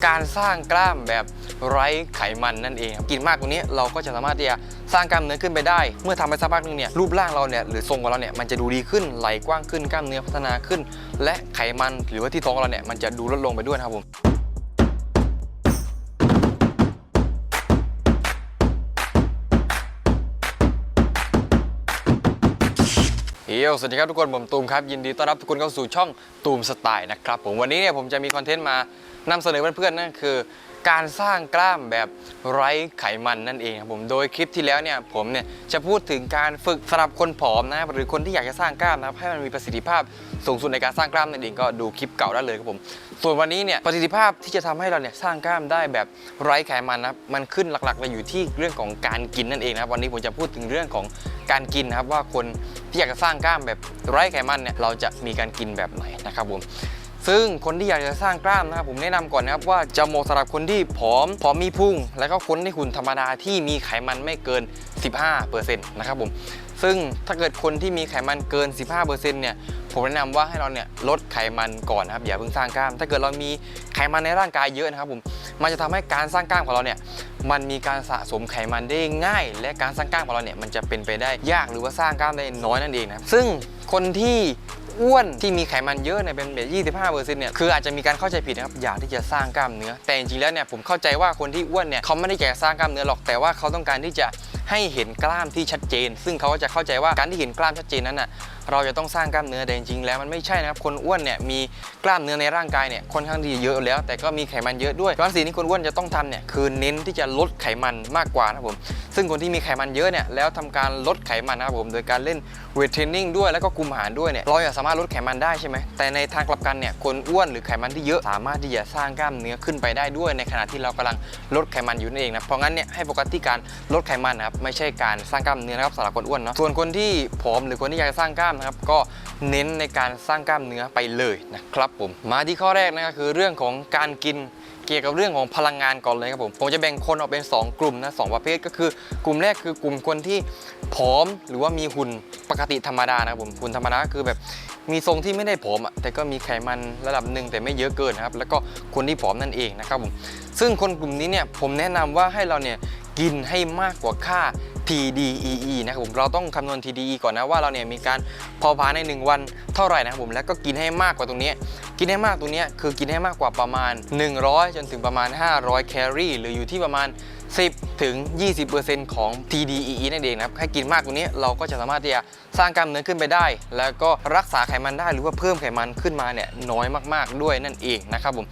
การสร้างกล้ามแบบไร้ไขมันนั่นเองครับกินมากกว่านี้เราก็จะสามารถที่จะสร้างกล้ามเนื้อขึ้นไปได้ เมื่อทำไปสักพักหนึงเนี่ยรูปร่างเราเนี่ยหรือทรงของเราเนี่ยมันจะดูดีขึ้นไหลกว้างขึ้นกล้ามเนื้อพัฒนาขึ้น และไขมันหรือว่าที่ท้องของเราเนี่ยมันจะดูลดลงไปด้วยนะครับผมเฮ้ยสวัสดีครับทุกคนผมตูมครับยินดีต้อนรับทุกคนเข้าสู่ช่องตูมสไตล์นะครับผมวันนี้เนี่ยผมจะมีคอนเทนต์มา นำเสนอเพื่อนๆนั่นคือ การสร้างกล้ามแบบไร้ไขมันนั่นเองครับผมโดยคลิปที่แล้วเนี่ยผมเนี่ยจะพูดถึงการฝึกสำหรับคนผอมนะครับหรือคนที่อยากจะสร้างกล้ามนะครับให้มันมีประสิทธิภาพสูงสุดในการสร้างกล้ามนั่นเองก็ดูคลิปเก่าได้เลยครับผมส่วนวันนี้เนี่ยประสิทธิภาพที่จะทำให้เราเนี่ยสร้างกล้ามได้แบบไร้ไขมันนะครับมันขึ้นหลักๆเลยอยู่ที่เรื่องของการกินนั่นเองนะครับวันนี้ผมจะพูดถึงเรื่องของการกินนะครับว่าคนที่อยากจะสร้างกล้ามแบบไร้ไขมันเนี่ยเราจะมีการกินแบบไหนนะครับผม ซึ่งคนที่อยากจะสร้างกล้ามนะครับผมแนะนำก่อนนะครับว่าจะเหมาะสำหรับคนที่ผอมผอมมีพุงแล้วก็คนที่หุ่นธรรมดาที่มีไขมันไม่เกิน 15%นะครับผมซึ่งถ้าเกิดคนที่มีไขมันเกิน 15%เนี่ยผมแนะนำว่าให้เราเนี่ยลดไขมันก่อนนะครับอย่าเพิ่งสร้างกล้าม ถ้าเกิดเรามีไขมันในร่างกายเยอะนะครับผมมันจะทำให้การสร้างกล้ามของเราเนี่ยมันมีการสะสมไขมันได้ง่าย และการสร้างกล้ามของเราเนี่ยมันจะเป็นไปได้ยากหรือว่าสร้างกล้ามได้น้อยนั่นเองนะซึ่งคนที่ อ้วนที่มีไขมันเยอะเนี่ยเป็นแบบ25เปอร์เซ็นต์เนี่ยคืออาจจะมีการเข้าใจผิดนะครับอยากที่จะสร้างกล้ามเนื้อ แต่จริงๆแล้วเนี่ยผมเข้าใจว่าคนที่อ้วนเนี่ยเขาไม่ได้อยากสร้างกล้ามเนื้อหรอกแต่ว่าเขาต้องการที่จะให้เห็นกล้ามที่ชัดเจน ซึ่งเขาก็จะเข้าใจว่าการที่เห็นกล้ามชัดเจนนั้นน่ะ เราจะต้องสร้างกล้ามเนื้อแต่จริงๆแล้วมันไม่ใช่นะครับคนอ้วนเนี่ยมีกล้ามเนื้อในร่างกายเนี่ยค่อนข้างที่จะเยอะแล้ว แต่ก็มีไขมันเยอะด้วยเพราะฉะนั้นสิ่งที่คนอ้วนจะต้องทำเนี่ยคือเน้นที่จะลดไขมันมากกว่านะครับผมซึ่งคนที่มีไขมันเยอะเนี่ยแล้วทำการลดไขมันนะครับผมโดยการเล่นเวทเทรนนิ่งด้วยแล้วก็คุมอาหารด้วยเนี่ยเราจะสามารถลดไขมันได้ใช่ไหมแต่ในทางกลับกันเนี่ยคนอ้วนหรือไขมันที่เยอะสามารถที่จะสร้างกล้ามเนื้อขึ้นไปได้ด้วย ในขณะที่เรากำลังลดไขมันอยู่นั่นเองนะเพราะงั้นเนี่ยให้โฟกัสที่การลดไขมันนะครับไม่ใช่การสร้างกล้ามเนื้อนะครับสำหรับคนอ้วนเนาะส่วนคนที่ผอมหรือคนที่อยากจะสร้างกล้ามนะครับก็เน้นในการสร้างกล้ามเนื้อไปเลยนะครับผมมาที่ข้อแรกนะครับคือเรื่องของการกินเกี่ยวกับเรื่องของพลังงานก่อนเลยครับผม ผมจะแบ่งคนออกเป็น 2 กลุ่มนะสประเภทก็คือ กลุ่มแรกคือกลุ่มคนที่ผอมหรือว่ามีหุ่นปกติธรรมดานะครับผมหุ่นธรรมดาคือแบบมีทรงที่ไม่ได้ผอมอะแต่ก็มีไขมันระดับหนึ่งแต่ไม่เยอะเกินนะครับแล้วก็คนที่ผอมนั่นเองนะครับผมซึ่งคนกลุ่มนี้เนี่ยผมแนะนำว่าให้เราเนี่ยกินให้มากกว่าค่า TDEE นะครับผมเราต้องคำนวณ TDE ก่อนนะว่าเราเนี่ยมีการเผาผลาญใน 1 วันเท่าไหร่นะครับผมแล้วก็กินให้มากกว่าตรงนี้ กินให้มากตรงนี้คือกินให้มากกว่าประมาณ 100 จนถึงประมาณ 500 แคลอรี่ หรืออยู่ที่ประมาณ 10ถึง20%ของ TDEE นั่นเองนะครับให้กินมากกว่านี้เราก็จะสามารถที่จะสร้างกล้ามเนื้อขึ้นไปได้ แล้วก็รักษาไขมันได้หรือว่าเพิ่มไขมันขึ้นมาเนี่ยน้อยมาก ๆ ด้วยนั่นเองนะครับผม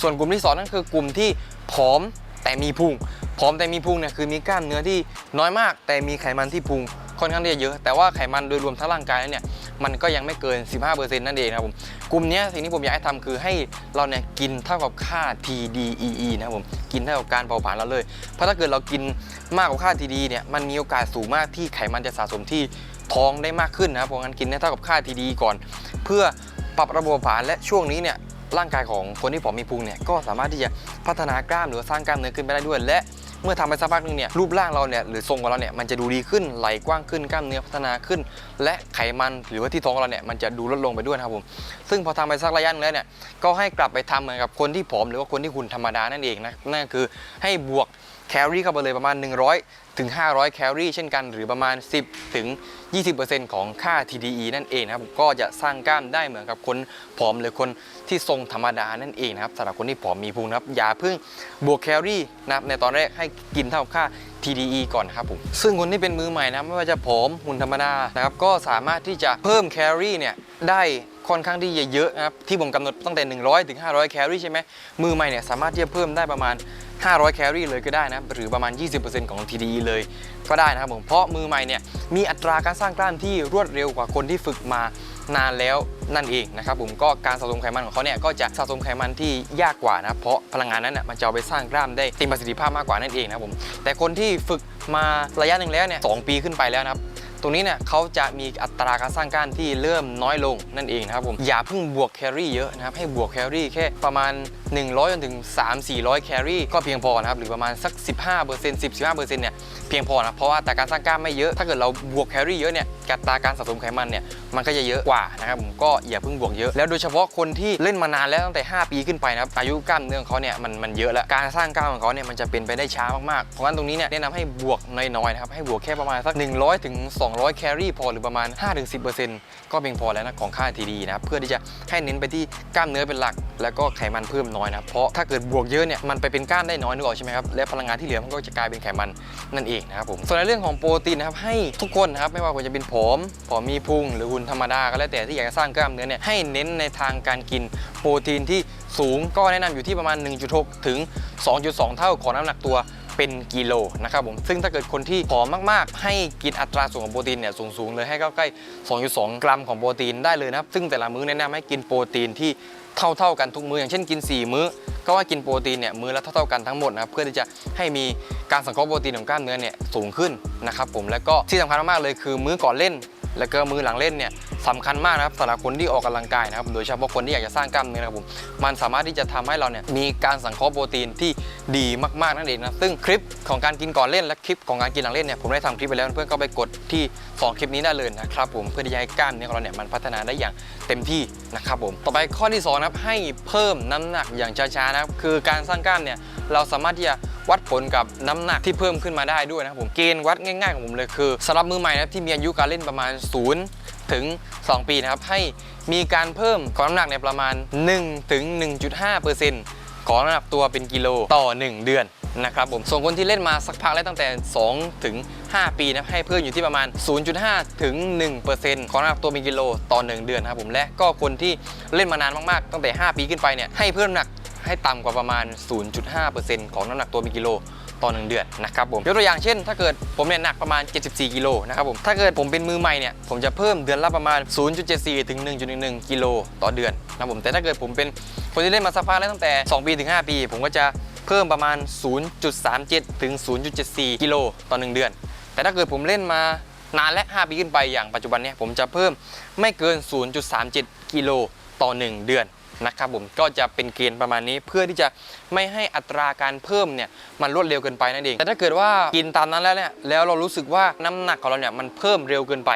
ส่วนกลุ่มที่สองนั่นคือกลุ่มที่ผอม แต่มีพุงผอมแต่มีพุงเนี่ยคือมีกล้ามเนื้อที่น้อยมาก แต่มีไขมันที่พุงค่อนข้างที่จะเยอะ แต่ว่าไขมันโดยรวมทั้งร่างกายแล้วเนี่ยมันก็ยังไม่เกิน 15%นั่นเองนะครับผมกลุ่มนี้สิ่งที่ผมอยากให้ทำคือให้เราเนี่ยกินเท่ากับค่า TDEE นะครับผมกินเท่ากับการเผาผลาญเราเลย เพราะถ้าเกิดเรากินมากกว่าค่า TDE เนี่ยมันมีโอกาสสูงมากที่ไขมันจะสะสมที่ท้องได้มากขึ้นนะครับเพราะงั้นกินให้เท่ากับค่า TDE ก่อน เพื่อปรับระบบผาผลาญและช่วงนี้เนี่ย ร่างกายของคนที่ผอมมีพุงเนี่ยก็สามารถที่จะพัฒนากล้ามหรือสร้างกล้ามเนื้อขึ้นไปได้ด้วย และเมื่อทำไปสักพักหนึงเนี่ยรูปร่างเราเนี่ยหรือทรงของเราเนี่ยมันจะดูดีขึ้นไหลกว้างขึ้นกล้ามเนื้อพัฒนาขึ้น และไขมันหรือว่าที่ท้องของเราเนี่ยมันจะดูลดลงไปด้วยนะครับผมซึ่งพอทำไปสักระยะหนึงแล้วเนี่ยก็ให้กลับไปทำเหมือนกับคนที่ผอมหรือว่าคนที่หุ่นธรรมดานั่นเองนะนั่นก็คือให้บวกแคลอรี่เข้าไปเลยประมาณ 100 ถึง 500 แคลอรี่เช่นกันหรือประมาณ 10 ถึง 20%ของค่า TDE นั่นเองนะครับก็จะสร้างกล้ามได้เหมือนกับคนผอมหรือคน ที่ทรงธรรมดานั่นเองนะครับสำหรับคนที่ผอมมีพุงนะครับอย่าเพิ่งบวกแคลอรี่นะครับในตอนแรกให้กินเท่าค่า TDE ก่อนครับผมซึ่งคนที่เป็นมือใหม่นะไม่ว่าจะผอมหุ่นธรรมดานะครับก็สามารถที่จะเพิ่มแคลอรี่เนี่ยได้ค่อนข้างที่จะเยอะนะครับที่ผมกำหนดตั้งแต่ 100ถึง500 แคลอรี่ใช่ไหมมือใหม่เนี่ยสามารถที่จะเพิ่มได้ประมาณ 500 แคลอรี่เลยก็ได้นะหรือประมาณ 20%ของ TDE เลยก็ได้นะครับผมเพราะมือใหม่เนี่ยมีอัตราการสร้างกล้ามที่รวดเร็วกว่าคนที่ฝึกมา นานแล้วนั่นเองนะครับผมก็การสะสมไขมันของเขาเนี่ยก็จะสะสมไขมันที่ยากกว่านะเพราะพลังงานนั้นน่ะมันจะเอาไปสร้างกล้ามได้เต็มประสิทธิภาพมากกว่านั่นเองนะครับผมแต่คนที่ฝึกมาระยะหนึ่งแล้วเนี่ยสองปีขึ้นไปแล้วนะครับตรงนี้เนี่ยเขาจะมีอัตราการสร้างกล้ามที่เริ่มน้อยลงนั่นเองนะครับผมอย่าเพิ่งบวกแคลอรี่เยอะนะครับให้บวกแคลอรี่แค่ประมาณ 100จนถึง 3 400 แคลอรี่ก็เพียงพอนะครับหรือประมาณสัก 15% 10 15%เนี่ยเพียงพอนะเพราะว่าแต่การสร้างกล้ามไม่เยอะถ้าเกิดเราบวกแคลอรี่เยอะเนี่ยอัตราการสะสมไขมันเนี่ยมันก็จะเยอะกว่านะครับผมก็อย่าเพิ่งบวกเยอะ แล้วโดยเฉพาะคนที่เล่นมานานแล้วตั้งแต่ 5 ปีขึ้นไปนะครับอายุกล้ามเนื้อของเขาเนี่ยมันมันเยอะแล้วการสร้างกล้ามของเขาเนี่ยมันจะเป็นไปได้ช้ามากๆเพราะงั้นตรงนี้เนี่ยแนะนำให้บวกน้อยๆนะครับให้บวกแค่ประมาณสัก100ถึง200แคลอรี่พอหรือประมาณ 5-10%ก็เพียงพอแล้วนะของค่า TD นะครับเพื่อที่จะให้เน้นไปที่กล้ามเนื้อเป็นหลัก แล้วก็ไขมันเพิ่มน้อยนะเพราะถ้าเกิดบวกเยอะเนี่ยมันไปเป็นกล้ามได้น้อยนึกออกใช่ไหมครับและพลังงานที่เหลือมันก็จะกลายเป็นไขมันนั่นเองนะครับผมส่วนในเรื่องของโปรตีนนะครับให้ทุกคนนะครับไม่ว่าคุณจะเป็นผอมผอมมีพุงหรือหุ่นธรรมดาก็แล้วแต่ที่อยากจะสร้างกล้ามเนื้อเนี่ยให้เน้นในทางการกินโปรตีนที่สูงก็แนะนำอยู่ที่ประมาณ 1.6 ถึง 2.2 เท่าของน้ำหนักตัวเป็นกิโลนะครับผมซึ่งถ้าเกิดคนที่ผอมมากๆ ให้กินอัตราส่วนของโปรตีนเนี่ยสูงๆเลยให้ใกล้ๆ2.2 กรัมของโปรตีนได้เลยนะครับซึ่งแต่ละมื้อแนะนำให้กินโปรตีนที่เท่าๆกันทุกมื้ออย่างเช่นกิน 4 มื้อ ก็ว่ากินโปรตีนเนี่ยมื้อละเท่าๆกันทั้งหมดนะครับเพื่อที่จะให้มีการสังเคราะห์โปรตีนของกล้ามเนื้อเนี่ยสูงขึ้นนะครับผมแล้วก็ที่สำคัญมากๆเลยคือมื้อก่อนเล่น แล้วก็มือหลังเล่นเนี่ย สำคัญมากนะครับสำหรับคนที่ออกกำลังกายนะครับโดยเฉพาะคนที่อยากจะสร้างกล้ามเนื้อนะครับผมมันสามารถที่จะทำให้เราเนี่ยมีการสังเคราะห์โปรตีนที่ดีมากๆนั่นเองนะซึ่งคลิปของการกินก่อนเล่นและคลิปของการกินหลังเล่นเนี่ยผมได้ทำคลิปไปแล้วเพื่อนก็ไปกดที่สองคลิปนี้ได้เลยนะครับผมเพื่อที่จะให้กล้ามเนื้อของเราเนี่ยมันพัฒนาได้อย่างเต็มที่นะครับผมต่อไปข้อที่สองนะครับให้เพิ่มน้ำหนักอย่างช้าๆนะครับคือการสร้างกล้ามเนี่ยเราสามารถที่จะวัดผลกับน้ำหนักที่เพิ่มขึ้นมาได้ด้วยนะครับผมเกณฑ์วัดง่ายๆของผมเลยคือสำหรับมือใหม่นะที่มีอายุการเล่นประมาณ0 ถึง 2 ปีนะครับ ให้มีการเพิ่มของน้ำหนักในประมาณ 1 ถึง 1.5%ของน้ำหนักตัวเป็นกิโลต่อ 1 เดือนนะครับผมส่วนคนที่เล่นมาสักพักแล้วตั้งแต่ 2 ถึง 5 ปีนะให้เพิ่มอยู่ที่ประมาณ 0.5 ถึง 1%ของน้ำหนักตัวเป็นกิโลต่อ 1 เดือนครับผมและก็คนที่เล่นมานานมากๆ ตั้งแต่ 5 ปีขึ้นไปเนี่ยให้เพิ่มน้ำหนักให้ต่ำกว่าประมาณ 0.5%ของน้ำหนักตัวเป็นกิโล ต่อ 1 เดือนนะครับผมยกตัวอย่างเช่น ถ้าเกิดผมเนี่ยหนักประมาณ 74 กิโลนะครับผมถ้าเกิดผมเป็นมือใหม่เนี่ยผมจะเพิ่มเดือนละประมาณ 0.74 ถึง 1.11 กิโลต่อเดือนนะครับผมแต่ถ้าเกิดผมเป็นคนที่เล่นมาสักพักแล้วตั้งแต่ 2 ปีถึง 5 ปี ผมก็จะเพิ่มประมาณ 0.37 ถึง 0.74 กิโลต่อ 1 เดือน แต่ถ้าเกิดผมเล่นมานานและ 5 ปีขึ้นไปอย่างปัจจุบันเนี่ยผมจะเพิ่มไม่เกิน 0.37 กิโลต่อ 1 เดือน นะครับผมก็จะเป็นเกณฑ์ประมาณนี้เพื่อที่จะไม่ให้อัตราการเพิ่มเนี่ยมันรวดเร็วเกินไปนั่นเองแต่ถ้าเกิดว่ากินตามนั้นแล้วเนี่ยแล้วเรารู้สึกว่าน้ำหนักของเราเนี่ยมันเพิ่มเร็วเกินไป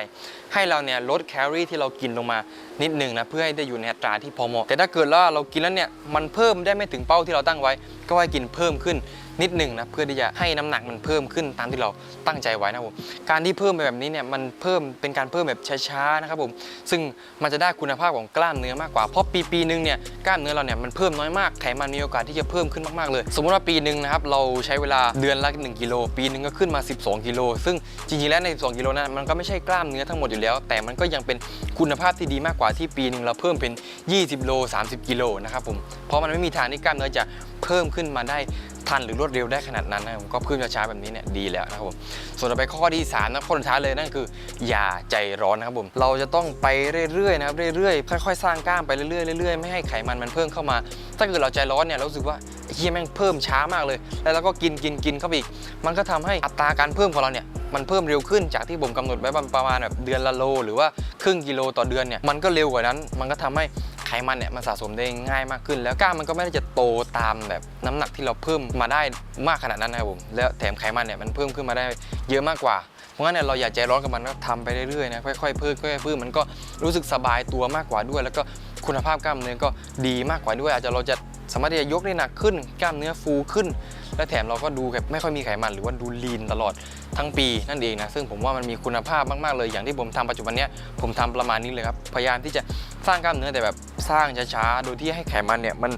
ให้เราเนี่ยลดแคลอรี่ที่เรากินลงมานิดหนึ่งนะเพื่อให้ได้อยู่ในอัตราที่พอเหมาะ แต่ถ้าเกิดว่าเรากินแล้วเนี่ยมันเพิ่มได้ไม่ถึงเป้าที่เราตั้งไว้ ก็ให้กินเพิ่มขึ้นนิดหนึ่งนะเพื่อที่จะให้น้ำหนักมันเพิ่มขึ้นตามที่เราตั้งใจไว้นะครับผมการที่เพิ่มไปแบบนี้เนี่ยมันเพิ่มเป็นการเพิ่มแบบช้าๆนะครับผมซึ่งมันจะได้คุณภาพของกล้ามเนื้อมากกว่าเพราะปีปีหนึ่งเนี่ยกล้ามเนื้อเราเนี่ยมันเพิ่มน้อยมากไขมันมีโอกาสที่จะเพิ่มขึ้นมากๆเลย สมมุติว่าปีหนึ่งนะครับเราใช้เวลาเดือนละ1กิโลปีหนึ่งก็ขึ้นมา 12 กิโลซึ่งจริงๆแล้วใน 12 กิโลนั้นมันก็ไม่ใช่กล้ามเนื้อทั้งหมดอยู่แล้ว แต่มันก็ยังเป็นคุณภาพที่ดีมากกว่าที่ปีหนึ่งเราเพิ่มเป็น 20 โล 30 กิโลนะครับผมเพราะมันไม่มีทางที่กล้ามเนื้อจะ เพิ่มขึ้นมาได้ทันหรือรวดเร็วได้ขนาดนั้นนะครับผมก็เพิ่มช้าๆแบบนี้เนี่ยดีแล้วนะครับผมส่วนต่อไปข้อที่สามนะข้อสุดท้ายเลยนั่นคือ อย่าใจร้อนนะครับผมเราจะต้องไปเรื่อยๆนะครับเรื่อยๆค่อยๆสร้างกล้ามไปเรื่อยๆเรื่อยๆไม่ให้ไขมันมันเพิ่มเข้ามา ถ้าเกิดเราใจร้อนเนี่ยเราสึกว่าเฮียแม่งเพิ่มช้ามากเลย แล้วเราก็กินกินกินเข้าไปอีก มันก็ทำให้อัตราการเพิ่มของเราเนี่ยมันเพิ่มเร็วขึ้นจากที่ผมกำหนดไว้ประมาณแบบเดือนละโล หรือว่าครึ่งกิโลต่อเดือนเนี่ยมันก็เร็วกว่านั้น มันก็ทำให้ ไขมันเนี่ยมันสะสมได้ง่ายมากขึ้น แล้วกล้ามมันก็ไม่ได้จะโตตามแบบน้ำหนักที่เราเพิ่มมาได้มากขนาดนั้นนะครับผมแล้วแถมไขมันเนี่ยมันเพิ่มขึ้นมาได้เยอะมากกว่า เพราะงั้นเนี่ยเราอย่าใจร้อนกับมันก็ทำไปเรื่อยๆนะค่อยๆเพิ่มค่อยๆเพิ่มมันก็รู้สึกสบายตัวมากกว่าด้วย แล้วก็คุณภาพกล้ามเนื้อก็ดีมากกว่าด้วย อาจจะเราจะ สามารถที่จะยกได้หนักขึ้น กล้ามเนื้อฟูขึ้น และแถมเราก็ดูแบบไม่ค่อยมีไขมันหรือว่าดูลีนตลอดทั้งปีนั่นเองนะซึ่งผมว่ามันมีคุณภาพมากๆเลยอย่างที่ผมทำปัจจุบันเนี้ยผมทำประมาณนี้เลยครับพยายามที่จะสร้างกล้ามเนื้อแต่แบบสร้างช้าๆโดยที่ให้ไขมันเนี่ยมัน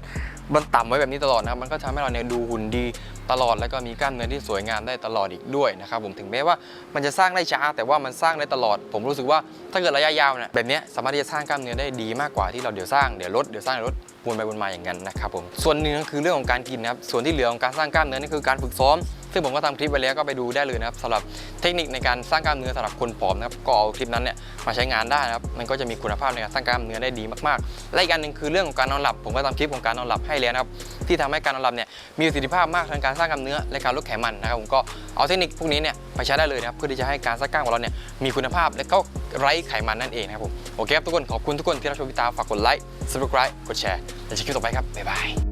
มันต่ำไว้แบบนี้ตลอดนะมันก็ทำให้เราเนี่ยดูหุ่นดีตลอดแล้วก็มีกล้ามเนื้อที่สวยงามได้ตลอดอีกด้วยนะครับผมถึงแม้ว่ามันจะสร้างได้ช้า แต่ว่ามันสร้างได้ตลอด ผมรู้สึกว่าถ้าเกิดระยะยาวเนี่ยแบบนี้สามารถที่จะสร้างกล้ามเนื้อได้ดีมากกว่าที่เราเดี๋ยวสร้างเดี๋ยวลดเดี๋ยวสร้างเดี๋ยวลด วนไปวนมาอย่างนั้นนะครับผมส่วนหนึ่งก็คือเรื่องของการกินนะครับส่วนที่เหลือของการสร้างกล้ามเนื้อนี่คือการฝึกซ้อม ซึ่งผมก็ทำคลิปไว้แล้วก็ไปดูได้เลยนะครับสำหรับเทคนิคในการสร้างกล้ามเนื้อสำหรับคนผอมนะครับก็เอาคลิปนั้นเนี่ยมาใช้งานได้นะครับมันก็จะมีคุณภาพในการสร้างกล้ามเนื้อได้ดีมากๆและอีกอันหนึ่งคือเรื่องของการนอนหลับ ผมก็ทำคลิปของการนอนหลับให้แล้วนะครับที่ทำให้การนอนหลับเนี่ยมีประสิทธิภาพมากทางการสร้างกล้ามเนื้อและการลดไขมันนะครับผมก็เอาเทคนิคพวกนี้เนี่ยไปใช้ได้เลยนะครับเพื่อที่จะให้การสร้างกล้ามของเราเนี่ยมีคุณภาพและก็ไร้ไขมันนั่นเองนะครับผมโอเคครับทุกคนขอบคุณทุกคนที่รับชมวิตาฝากกดไลค์ subscribe กดแชร์และเจอกันคลิปต่อไปครับบ๊ายบาย